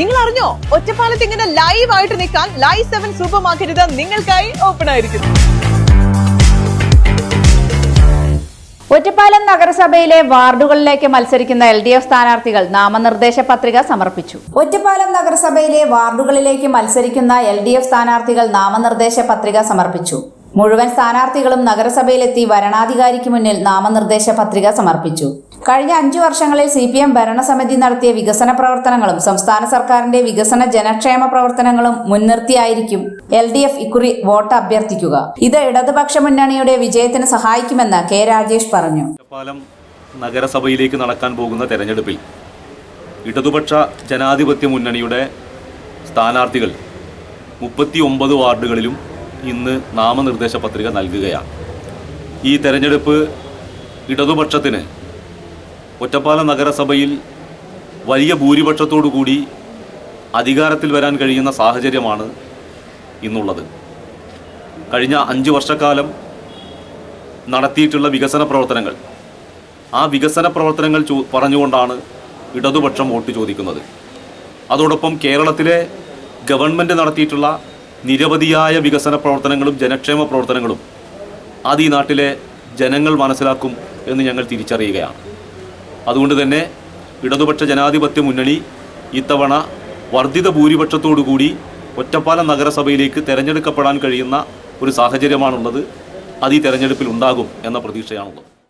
നിങ്ങൾ അറിഞ്ഞോ ഒറ്റപ്പാലത്ത് ഇങ്ങനെ ലൈവ് ആയിട്ട് നിൽക്കാൻ ലൈവ് സെവൻ സൂപ്പർ മാർക്കറ്റ് നിങ്ങൾക്കായി ഓപ്പൺ ആയിരിക്കുന്നു. ഒറ്റപ്പാലം നഗരസഭയിലെ വാർഡുകളിലേക്ക് മത്സരിക്കുന്ന എൽ ഡി എഫ് സ്ഥാനാർത്ഥികൾ നാമനിർദ്ദേശ പത്രിക സമർപ്പിച്ചു. ഒറ്റപ്പാലം നഗരസഭയിലെ വാർഡുകളിലേക്ക് മത്സരിക്കുന്ന എൽ ഡി എഫ് സ്ഥാനാർത്ഥികൾ നാമനിർദ്ദേശ പത്രിക സമർപ്പിച്ചു. മുഴുവൻ സ്ഥാനാർത്ഥികളും നഗരസഭയിലെത്തി വരണാധികാരിക്ക് മുന്നിൽ നാമനിർദ്ദേശ പത്രിക സമർപ്പിച്ചു. കഴിഞ്ഞ അഞ്ചു വർഷങ്ങളിൽ സി പി എം ഭരണസമിതി നടത്തിയ വികസന പ്രവർത്തനങ്ങളും സംസ്ഥാന സർക്കാരിന്റെ വികസന ജനക്ഷേമ പ്രവർത്തനങ്ങളും മുൻനിർത്തിയായിരിക്കും എൽ ഡി എഫ് ഇക്കുറി വോട്ട് അഭ്യർത്ഥിക്കുക. ഇത് ഇടതുപക്ഷ മുന്നണിയുടെ വിജയത്തിന് സഹായിക്കുമെന്ന് കെ രാജേഷ് പറഞ്ഞു. നഗരസഭയിലേക്ക് നടക്കാൻ പോകുന്ന തെരഞ്ഞെടുപ്പിൽ ഇടതുപക്ഷ ജനാധിപത്യ മുന്നണിയുടെ സ്ഥാനാർത്ഥികൾ മുപ്പത്തി ഒമ്പത് വാർഡുകളിലും ഇന്ന് നാമനിർദ്ദേശ പത്രിക നൽകുകയാണ്. ഈ തെരഞ്ഞെടുപ്പ് ഇടതുപക്ഷത്തിന് ഒറ്റപ്പാലം നഗരസഭയിൽ വലിയ കൂടി അധികാരത്തിൽ വരാൻ കഴിയുന്ന സാഹചര്യമാണ് ഇന്നുള്ളത്. കഴിഞ്ഞ അഞ്ച് വർഷക്കാലം നടത്തിയിട്ടുള്ള വികസന പ്രവർത്തനങ്ങൾ ആ വികസന പ്രവർത്തനങ്ങൾ ചോ പറഞ്ഞുകൊണ്ടാണ് ഇടതുപക്ഷം വോട്ട് ചോദിക്കുന്നത്. അതോടൊപ്പം കേരളത്തിലെ ഗവൺമെന്റ് നടത്തിയിട്ടുള്ള നിരവധിയായ വികസന പ്രവർത്തനങ്ങളും ജനക്ഷേമ പ്രവർത്തനങ്ങളും അത് ഈ നാട്ടിലെ ജനങ്ങൾ മനസ്സിലാക്കും എന്ന് ഞങ്ങൾ തിരിച്ചറിയുകയാണ്. അതുകൊണ്ട് തന്നെ ഇടതുപക്ഷ ജനാധിപത്യ മുന്നണി ഇത്തവണ വർദ്ധിത ഭൂരിപക്ഷത്തോടു കൂടി ഒറ്റപ്പാലം നഗരസഭയിലേക്ക് തെരഞ്ഞെടുക്കപ്പെടാൻ കഴിയുന്ന ഒരു സാഹചര്യമാണുള്ളത്. അത് ഈ തെരഞ്ഞെടുപ്പിൽ ഉണ്ടാകും എന്ന പ്രതീക്ഷയാണുള്ളത്.